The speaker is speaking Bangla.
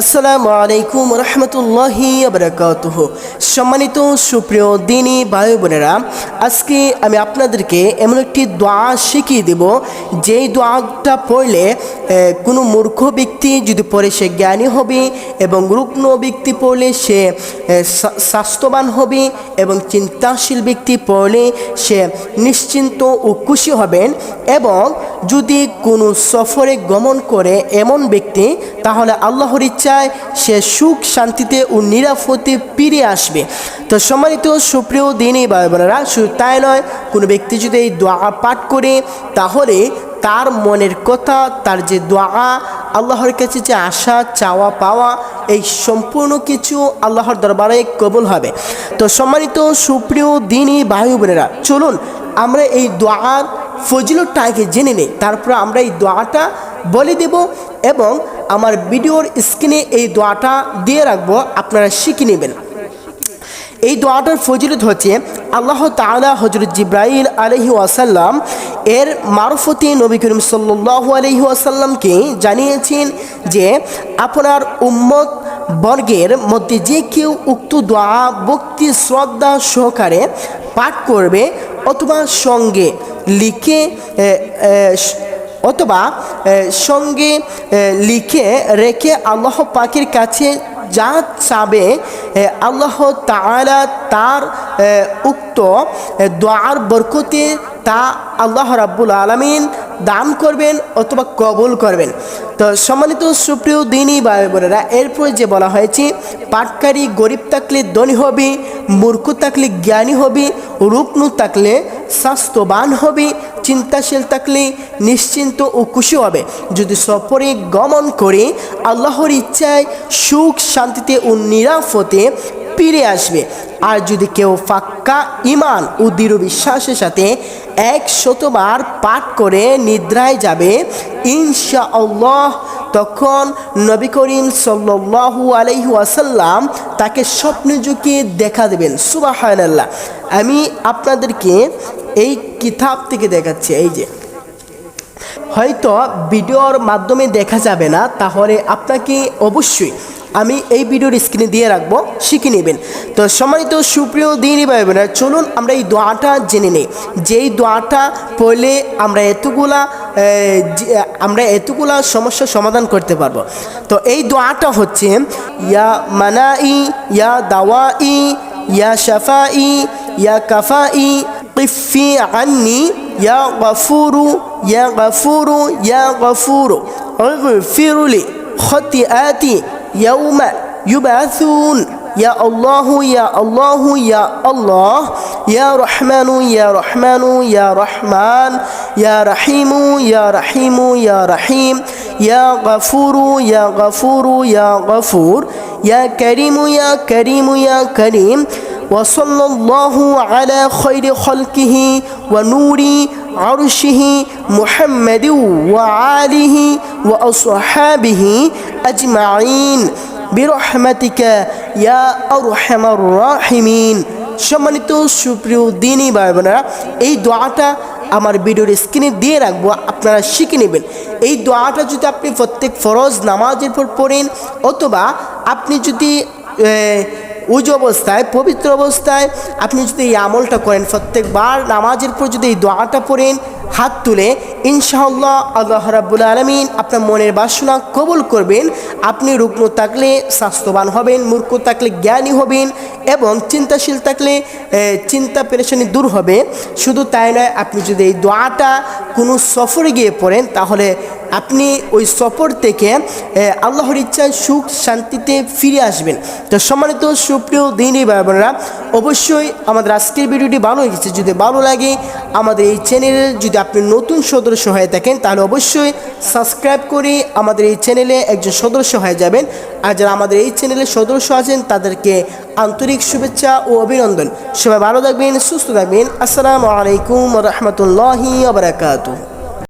আসসালামু আলাইকুম রহমতুল্লাহি আবরাকাতুহ সম্মানিত সুপ্রিয় দিনী ভাই বোনেরা, আজকে আমি আপনাদেরকে এমন একটি দোয়া শিখিয়ে দেব, যেই দোয়াটা পড়লে কোনো মূর্খ ব্যক্তি যদি পড়ে সে জ্ঞানী হবে এবং রুগ্ন ব্যক্তি পড়লে সে স্বাস্থ্যবান হবে এবং চিন্তাশীল ব্যক্তি পড়লে সে নিশ্চিন্ত ও খুশি হবেন এবং যদি কোনো সফরে গমন করে এমন ব্যক্তি, তাহলে আল্লাহর ইচ্ছায় সে সুখ, শান্তিতে ও নিরাপদে ফিরে আসবে। তো সম্মানিত সুপ্রিয় দিনই ভাই বোনেরা শুধু তাই নয়, কোনো ব্যক্তি যদি এই দোয়া পাঠ করে, তাহলে তার মনের কথা, তার যে দোয়া, আল্লাহর কাছে যে আশা, চাওয়া, পাওয়া, এই সম্পূর্ণ কিছু আল্লাহর দরবারে কবুল হবে। তো সম্মানিত সুপ্রিয় দিনই ভাই বোনেরা চলুন আমরা এই দোয়ার ফজিলতটা আগে জেনে নেই, তারপর আমরা এই দোয়াটা বলে দেব। এবং আমার ভিডিওর স্ক্রিনে এই দোয়াটা দিয়ে রাখব, আপনারা শিখে নেবেন। এই দোয়াটার ফজিলত হচ্ছে, আল্লাহ তাআলা হজরত জিব্রাইল আলহি ওয়াসাল্লাম এর মারফতি নবী করিম সাল্লু আলহি ওয়াসাল্লামকে জানিয়েছেন যে, আপনার উম্মত বর্গের মধ্যে যে কেউ উক্ত দোয়া, ভক্তি, শ্রদ্ধা সহকারে পাঠ করবে অথবা সঙ্গে লিখে অথবা সঙ্গে লিখে রেখে আল্লাহ পাখির কাছে যা চাবে আল্লাহ তালা তার উক্ত দোয়ার বরকতে তা আল্লাহ রাব্বুল আলমিন দান করবেন অথবা কবুল করবেন। তো সম্মানিত সুপ্রিয় দিনই ভাই বোনেরা, এরপরে যে বলা হয়েছে, পাটকারী গরিব থাকলে ধনী হবে, মূর্খ থাকলে জ্ঞানী হবে রূপনু থাকলে স্বাস্থ্যবান হবে, চিন্তাশীল থাকলে নিশ্চিন্ত ও খুশি হবে। যদি সফরে গমন করে আল্লাহর ইচ্ছায় সুখ শান্তিতে ও নিরাপদে ফিরে আসবে। আর যদি কেউ ফাক্কা ইমান ও দৃঢ় বিশ্বাসের সাথে এক শতবার পাঠ করে নিদ্রায় যাবে ইনশা আল্লাহ তখন নবী করিম সাল্লাল্লাহু আলাইহি ওয়াসাল্লাম তাকে স্বপ্নে যুগে দেখা দেবেন। সুবাহ আমি আপনাদেরকে এই কিতাব থেকে দেখাচ্ছি, এই যে। হয়তো ভিডিওর মাধ্যমে দেখা যাবে না, তাহলে আপনাকে অবশ্যই আমি এই ভিডিওর স্ক্রিনে দিয়ে রাখবো শিখে নেবেন তো সম্মানিত সুপ্রিয় দিনই ভাই বোনেরা চলুন আমরা এই দোয়াটা জেনে নিই যেই দোয়াটা পড়লে আমরা এতগুলা এ, যে- আমরা এতগুলা সমস্যার সমাধান করতে পারবো তো এই দোয়াটা হচ্ছে ইয়া মানাই ইয়া দাওয়াই ইয়া শাফাই ইয়া কাফাই قفي عني يا غفور يا غفور يا غفور اغفر لي خطيئاتي يوم يبعثون. يا الله يا الله يا الله. يا رحمن يا رحمن يا رحمن. يا رحيم يا رحيم يا رحيم. يا غفور يا غفور يا غفور. يا كريم يا كريم يا كريم. وصلى الله على خير خلقه ونور عرشه محمد وعاله وأصحابه আজমাইন বিরহমাতিকা ইয়া আরহামার রাহিমিন সম্মানিত সুপ্রিয় দিনই ভাই বোনেরা, এই দোয়াটা আমার ভিডিওর স্ক্রিনে দিয়ে রাখব, আপনারা শিখে নেবেন। এই দোয়াটা যদি আপনি প্রত্যেক ফরজ নামাজের পর পড়েন, অথবা আপনি যদি উজ অবস্থায়, পবিত্র অবস্থায় আপনি যদি এই আমলটা করেন, প্রত্যেকবার নামাজের পর যদি এই দোয়াটা পড়েন হাত তুলে ইনশাআল্লাহ আল্লাহ রাব্বুল আলমিন আপনার মনের বাসনা কবুল করবেন। আপনি রুগ্ন থাকলে স্বাস্থ্যবান হবেন, মূর্খ থাকলে জ্ঞানী হবেন এবং চিন্তাশীল থাকলে চিন্তা পেরেশানি দূর হবে। শুধু তাই নয়, আপনি যদি এই দোয়াটা কোনো সফরে গিয়ে পড়েন, তাহলে আপনি ওই সফর থেকে আল্লাহর ইচ্ছায় সুখ শান্তিতে ফিরে আসবেন। তো সম্মানিত সুপ্রিয় দিনই বোনেরা, অবশ্যই আমাদের আজকের ভিডিওটি ভালো লেগেছে। যদি ভালো লাগে আমাদের এই চ্যানেলে যদি আপনি নতুন সদস্য হয়ে থাকেন, তাহলে অবশ্যই সাবস্ক্রাইব করে আমাদের এই চ্যানেলে একজন সদস্য হয়ে যাবেন। আর যারা আমাদের এই চ্যানেলের সদস্য আছেন, তাদেরকে আন্তরিক শুভেচ্ছা ও অভিনন্দন। সবাই ভালো থাকবেন, সুস্থ থাকবেন। আসসালামু আলাইকুম রহমতুল্লাহি আবরাকাতু